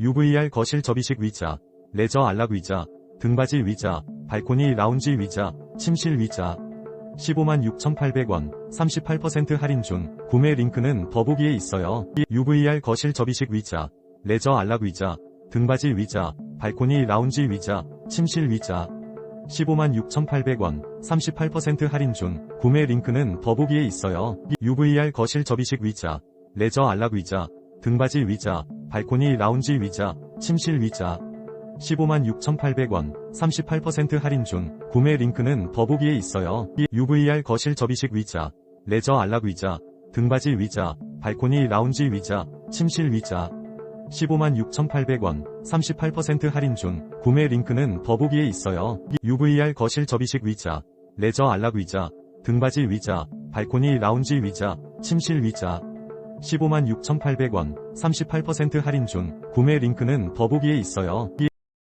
UVR 거실 접이식 의자, 레저 안락 의자, 등받이 의자, 발코니 라운지 의자, 침실 의자. 15만 6,800원, 38% 할인 중, 구매 링크는 더보기에 있어요. UVR 거실 접이식 의자, 레저 안락 의자, 등받이 의자, 발코니 라운지 의자, 침실 의자. 15만 6,800원, 38% 할인 중, 구매 링크는 더보기에 있어요. UVR 거실 접이식 의자, 레저 안락 의자, 등받이 의자, 발코니 라운지 의자, 침실 의자. 15만 6,800원, 38% 할인 중, 구매 링크는 더보기에 있어요. UVR 거실 접이식 의자, 레저 안락 의자, 등받이 의자, 발코니 라운지 의자, 침실 의자. 15만 6,800원, 38% 할인 중, 구매 링크는 더보기에 있어요. UVR 거실 접이식 의자, 레저 안락 의자, 등받이 의자, 발코니 라운지 의자, 침실 의자. 15만 6,800원, 38% 할인 중, 구매 링크는 더보기에 있어요.